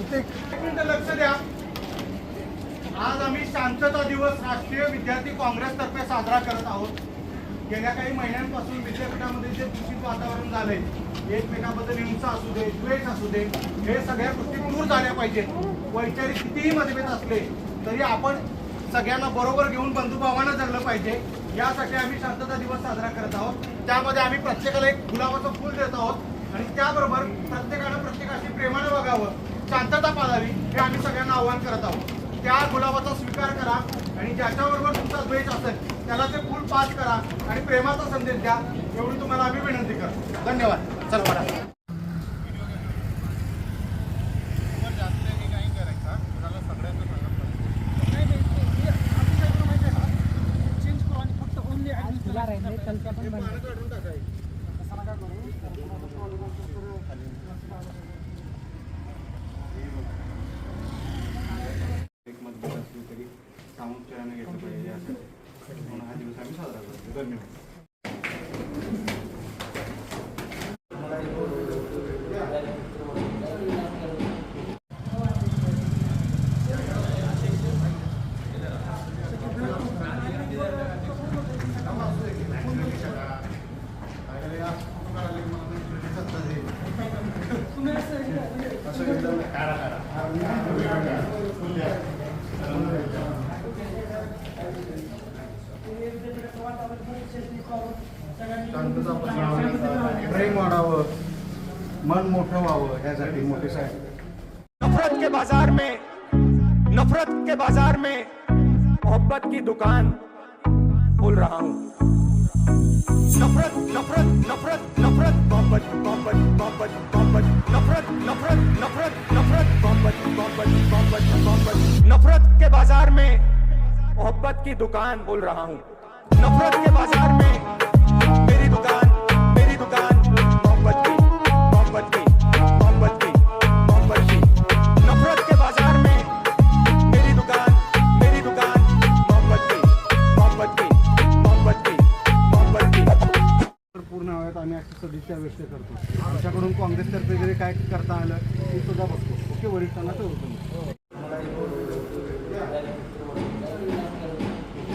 लक्ष द्या? आज आम्ही शांतता दिवस राष्ट्रीय विद्यार्थी काँग्रेसतर्फे साजरा करत आहोत. गेल्या काही महिन्यांपासून विद्यापीठामध्ये जे दूषित वातावरण झालंय एकमेकाबद्दल हिंसा असू दे द्वेष असू दे हे सगळ्या गोष्टी दूर झाल्या पाहिजेत. वैचारिक कितीही मतभेद असले तरी आपण सगळ्यांना बरोबर घेऊन बंधुभावानं जगलं पाहिजे. यासाठी आम्ही शांतता दिवस साजरा करत आहोत. त्यामध्ये आम्ही प्रत्येकाला एक गुलाबाचं फूल देत आहोत. आणि त्याबरोबर प्रत्येकानं प्रत्येकाशी प्रेमानं बघावं शांतता पाळावी हे आम्ही सगळ्यांना आव्हान करत आहोत. त्या गुलाबाचा स्वीकार करा आणि ज्याच्याबरोबर तुमचा द्वेष असेल त्याला ते फूल पास करा आणि प्रेमाचा संदेश द्या एवढी तुम्हाला आम्ही विनंती करतो. धन्यवाद. चल बडा एक 다문자연에게서 음. 얘기하세요. 오늘 한 이웃 3사더라고요 여덟 명. 가라 가라. प्रेम वाढावं मन मोठं व्हावं यासाठी मोठे साहेब. नफरत के बाज़ार में, नफरत के बाज़ार में मोहब्बत की दुकान खोल रहा हूँ। नफरत नफरत नफरत नफरत, मोहब्बत मोहब्बत मोहब्बत मोहब्बत, नफरत नफरत नफरत नफरत, मोहब्बत मोहब्बत मोहब्बत मोहब्बत, नफरत के बाज़ार में मोहब्बत की दुकान खोल रहा हूँ। नफरत के बाज़ार में मेरी दुकान मेरी दुकान। मोहब्बत की मोहब्बत की मोहब्बत की मोहब्बत की। नफरत के बाज़ार में मेरी दुकान मेरी दुकान। मोहब्बत की मोहब्बत की मोहब्बत की मोहब्बत की। पूर्ण वेळात आम्ही अशी सदिच्छा व्यक्त करतो. आमच्याकडून काँग्रेसतर्फे जरी काय करता आलं, ते सुद्धा बघतो. ओके, वरिष्ठांना मी.